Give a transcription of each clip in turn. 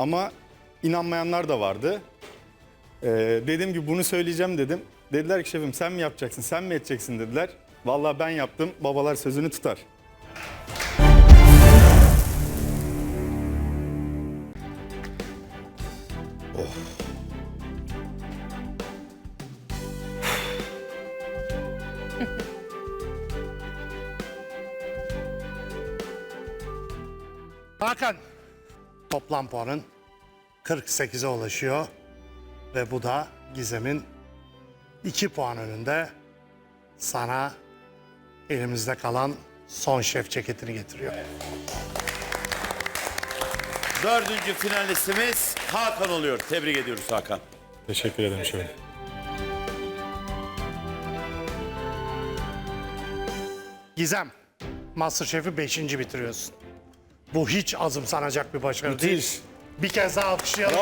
Ama inanmayanlar da vardı. Ee, dedim ki bunu söyleyeceğim dedim. Dediler ki şefim sen mi yapacaksın, sen mi edeceksin dediler. Vallahi ben yaptım, babalar sözünü tutar. Hakan toplam puanın 48'e ulaşıyor. Ve bu da Gizem'in 2 puan önünde sana elimizde kalan son şef ceketini getiriyor. Dördüncü finalistimiz Hakan oluyor. Tebrik ediyoruz Hakan. Teşekkür ederim şefim. Gizem, Masterchef'i 5. bitiriyorsun. Bu hiç azımsanacak bir başarı değil. Müthiş. Bir kez daha alkışlayalım.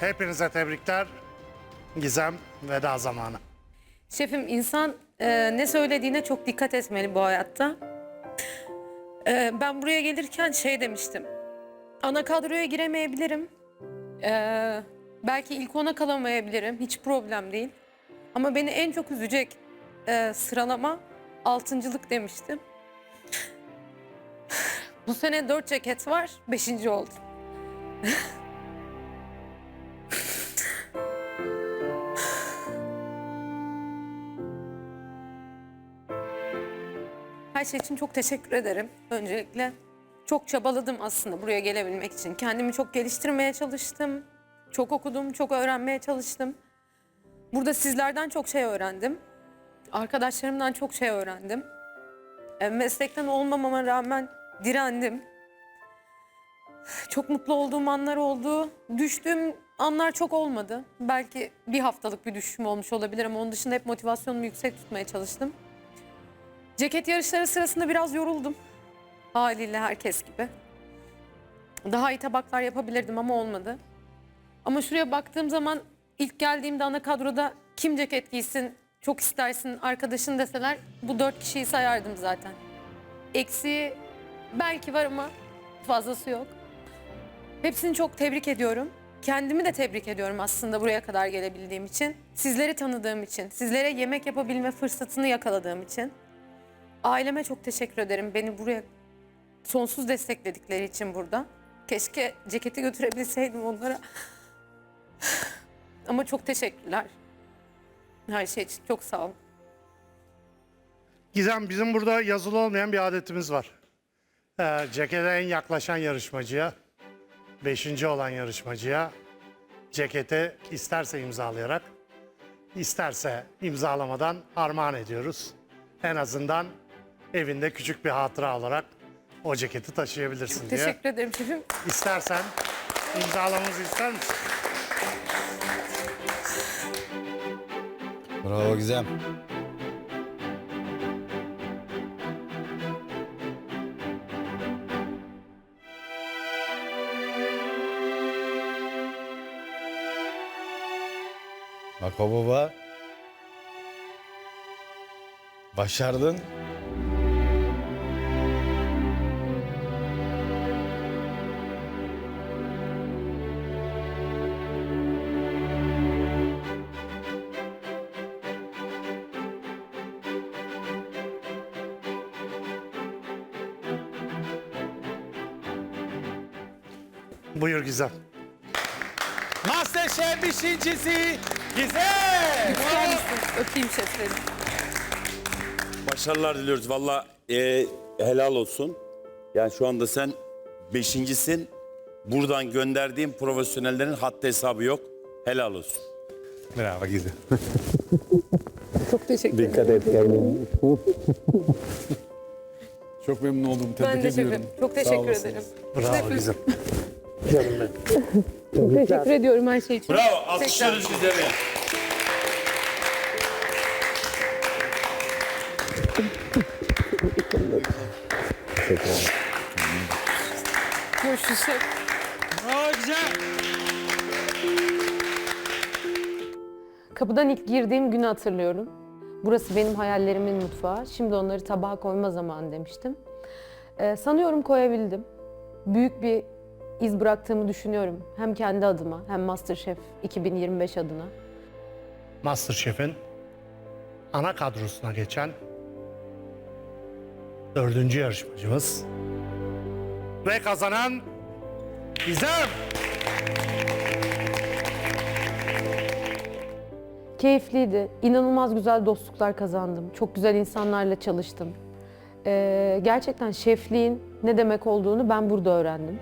Hepinize tebrikler. Gizem veda zamanı. Şefim insan e, ne söylediğine çok dikkat etmeli bu hayatta. E, ben buraya gelirken şey demiştim. Ana kadroya giremeyebilirim. E, belki ilk ona kalamayabilirim. Hiç problem değil. Ama beni en çok üzecek e, sıralama altıncılık demiştim. Bu sene dört ceket var. Beşinci oldum. Her şey için çok teşekkür ederim öncelikle. Çok çabaladım aslında buraya gelebilmek için. Kendimi çok geliştirmeye çalıştım. Çok okudum, çok öğrenmeye çalıştım. Burada sizlerden çok şey öğrendim. Arkadaşlarımdan çok şey öğrendim. E, Meslekten olmamama rağmen direndim. Çok mutlu olduğum anlar oldu. Düştüğüm anlar çok olmadı. Belki bir haftalık bir düşüşüm olmuş olabilir ama onun dışında hep motivasyonumu yüksek tutmaya çalıştım. Ceket yarışları sırasında biraz yoruldum. Haliyle herkes gibi. Daha iyi tabaklar yapabilirdim ama olmadı. Ama şuraya baktığım zaman ilk geldiğimde ana kadroda kim ceket giysin, çok istersin arkadaşın deseler bu dört kişiyi sayardım zaten. Eksiği belki var ama fazlası yok. Hepsini çok tebrik ediyorum. Kendimi de tebrik ediyorum aslında buraya kadar gelebildiğim için. Sizleri tanıdığım için, sizlere yemek yapabilme fırsatını yakaladığım için. Aileme çok teşekkür ederim. Beni buraya sonsuz destekledikleri için burada. Keşke ceketi götürebilseydim onlara. Ama çok teşekkürler. Her şey için çok sağ olun. Gizem bizim burada yazılı olmayan bir adetimiz var. Ee, cekete en yaklaşan yarışmacıya, beşinci olan yarışmacıya ceketi isterse imzalayarak, isterse imzalamadan armağan ediyoruz. En azından evinde küçük bir hatıra olarak o ceketi taşıyabilirsin diye. Teşekkür ederim şefim. İstersen imzalamamızı ister misin? Bravo Gizem. Bak o baba. Başardın. Gizem. Masterchef beşincisi Gizem. İster? Öpeyim şefleri. Başarılar diliyoruz. Valla e, helal olsun. Yani şu anda sen beşincisin. Buradan gönderdiğim profesyonellerin haddi hesabı yok. Helal olsun. Bravo Gizem. Çok teşekkür ederim. Çok memnun oldum. Tebrik Ben de ediyorum. şefim. Çok Sağ teşekkür olasınız. ederim. Bravo Gizem. Canım benim. Teşekkür ediyorum her şey için. Bravo. Alkışlarınız. Görüşürüz şef. Kapıdan ilk girdiğim günü hatırlıyorum. Burası benim hayallerimin mutfağı. Şimdi onları tabağa koyma zamanı demiştim. Ee, sanıyorum koyabildim. Büyük bir iz bıraktığımı düşünüyorum. Hem kendi adıma hem MasterChef 2025 adına. Masterchef'in ana kadrosuna geçen dördüncü yarışmacımız ve kazanan Gizem. Keyifliydi. İnanılmaz güzel dostluklar kazandım. Çok güzel insanlarla çalıştım. Ee, gerçekten şefliğin ne demek olduğunu ben burada öğrendim.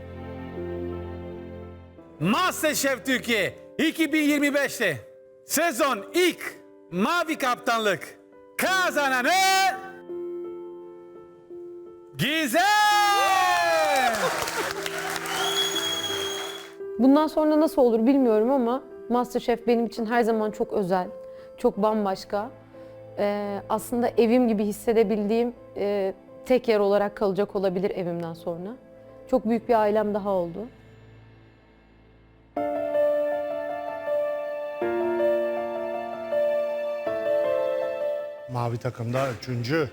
Masterchef Türkiye 2025'te sezon ilk mavi kaptanlık kazananı Gizem! Bundan sonra nasıl olur bilmiyorum ama MasterChef benim için her zaman çok özel, çok bambaşka. Ee, aslında evim gibi hissedebildiğim e, tek yer olarak kalacak olabilir evimden sonra. Çok büyük bir ailem daha oldu. Mavi takımda üçüncü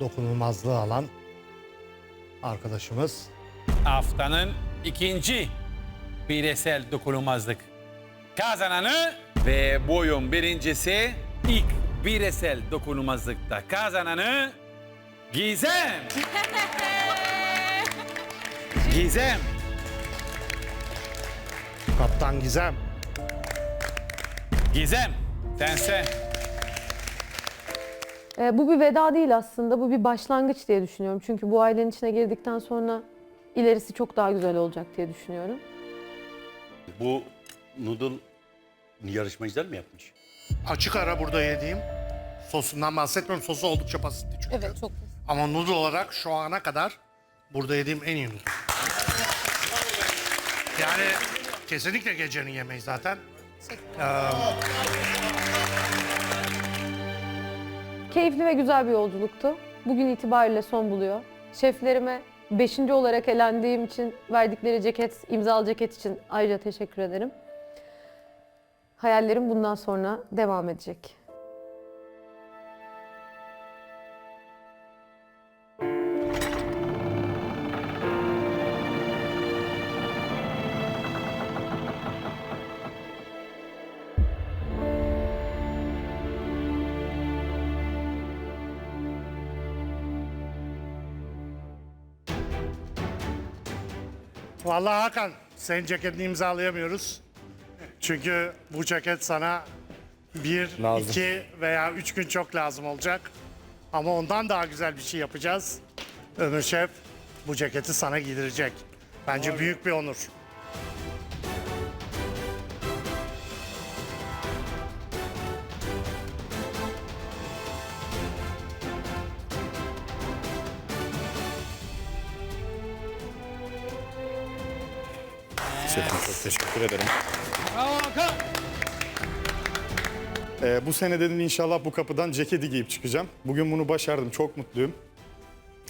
dokunulmazlığı alan arkadaşımız. Haftanın ikinci bireysel dokunulmazlık kazananı ve bu oyun birincisi ilk bireysel dokunulmazlıkta kazananı Gizem! Gizem! Kaptan Gizem. Gizem! Sense. Ee, bu bir veda değil aslında, bu bir başlangıç diye düşünüyorum. Çünkü bu ailenin içine girdikten sonra ilerisi çok daha güzel olacak diye düşünüyorum. Bu noodle yarışmacılar mı yapmış? Açık ara burada yediğim sosundan bahsetmiyorum. Sosu oldukça basitti çünkü. Evet çok Ama noodle olarak şu ana kadar burada yediğim en iyi noodle. Yani kesinlikle gecenin yemeği zaten. Keyifli ve güzel bir yolculuktu. Bugün itibariyle son buluyor. Şeflerime 5. olarak elendiğim için verdikleri ceket, imzalı ceket için ayrıca teşekkür ederim. Hayallerim bundan sonra devam edecek. Vallahi Hakan, senin ceketini imzalayamıyoruz. Çünkü bu ceket sana bir, Lazım. iki veya üç gün çok lazım olacak. Ama ondan daha güzel bir şey yapacağız. Ömür Şef bu ceketi sana giydirecek. Bence büyük bir onur. Şefim çok teşekkür ederim. Ee, bu sene dedim inşallah bu kapıdan ceketi giyip çıkacağım. Bugün bunu başardım. Çok mutluyum.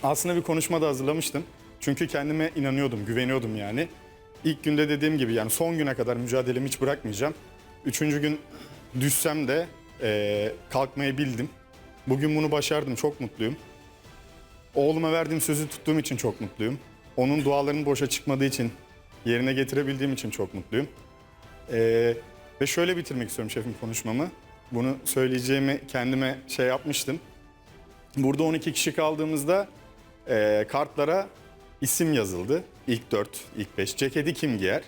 Aslında bir konuşma da hazırlamıştım. Çünkü kendime inanıyordum, güveniyordum yani. İlk günde dediğim gibi yani son güne kadar mücadelemi hiç bırakmayacağım. Üçüncü gün düşsem de eee, kalkmayı bildim. Bugün bunu başardım, çok mutluyum. Oğluma verdiğim sözü tuttuğum için çok mutluyum. Onun dualarının boşa çıkmadığı için, yerine getirebildiğim için çok mutluyum. Ee, ve şöyle bitirmek istiyorum şefim konuşmamı. Bunu söyleyeceğimi kendime şey yapmıştım. Burada 12 kişi kaldığımızda e, kartlara isim yazıldı. İlk 4, ilk 5. Ceketi kim giyer?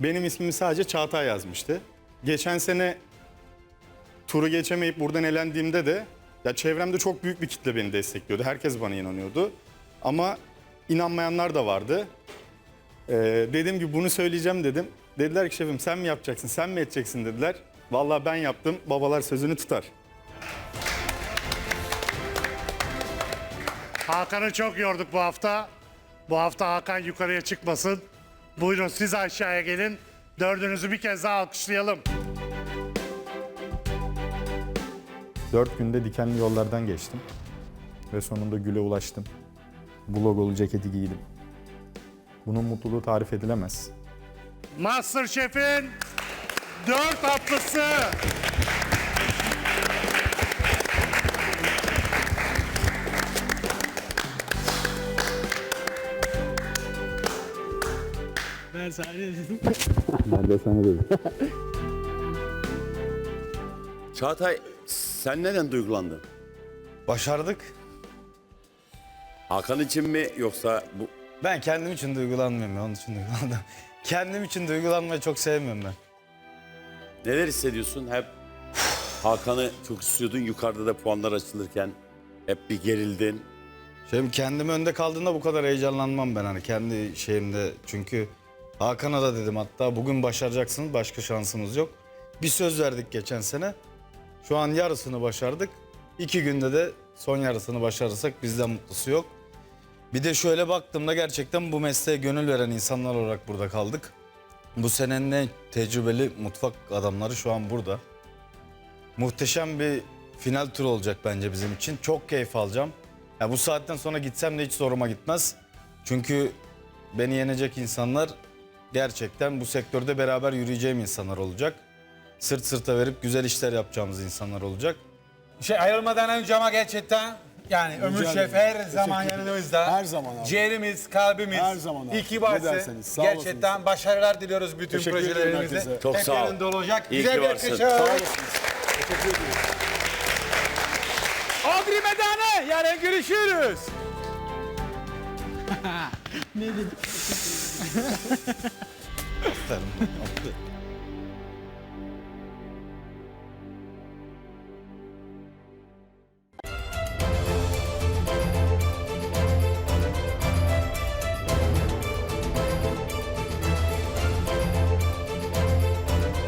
Benim ismimi sadece Çağatay yazmıştı. Geçen sene turu geçemeyip buradan elendiğimde de ya çevremde çok büyük bir kitle beni destekliyordu. Herkes bana inanıyordu. Ama inanmayanlar da vardı. Ee, dedim ki bunu söyleyeceğim dedim. Dediler ki şefim sen mi yapacaksın, sen mi edeceksin dediler. Vallahi ben yaptım, babalar sözünü tutar. Hakan'ı çok yorduk bu hafta. Bu hafta Hakan yukarıya çıkmasın. Buyurun siz aşağıya gelin. Dördünüzü bir kez daha alkışlayalım. Dört günde dikenli yollardan geçtim. Ve sonunda güle ulaştım. Bu logolu ceketi giydim. Bunun mutluluğu tarif edilemez. Master Masterchef'in dört atlısı. Ben sadece dedim. Ben de sana dedim. Çağatay sen neden duygulandın? Başardık. Hakan için mi yoksa bu ben kendim için duygulanmıyorum ya onun için duygulandım. kendim için duygulanmayı çok sevmiyorum ben. neler hissediyorsun? Hep Hakan'ı çok istiyordun. Yukarıda da puanlar açılırken hep bir gerildin. Şimdi kendim önde kaldığında bu kadar heyecanlanmam ben hani kendi şeyimde. Çünkü Hakan'a da dedim hatta bugün başaracaksınız başka şansımız yok. Bir söz verdik geçen sene. Şu an yarısını başardık. İki günde de son yarısını başarırsak bizden mutlusu yok. Bir de şöyle baktığımda gerçekten bu mesleğe gönül veren insanlar olarak burada kaldık. Bu senenin en tecrübeli mutfak adamları şu an burada. Muhteşem bir final turu olacak bence bizim için. Çok keyif alacağım. Ya bu saatten sonra gitsem de hiç zoruma gitmez. Çünkü beni yenecek insanlar gerçekten bu sektörde beraber yürüyeceğim insanlar olacak. Sırt sırta verip güzel işler yapacağımız insanlar olacak. Şey ayrılmadan önce ama gerçekten yani Ömür Şef her zaman Teşekkür ederim. yanımızda. Her zaman abi. Ciğerimiz, kalbimiz. Her zaman abi. İyi ki Ne varsın. derseniz, sağ gerçekten olasınız. başarılar diliyoruz bütün Teşekkür ederim projelerimizde. herkese. Çok Hep sağ ol. yanında olacak. İyi Güzel ki bir varsın. Sağ olasınız. Teşekkür ederim. Audrey Medane yarın görüşürüz. Aferin.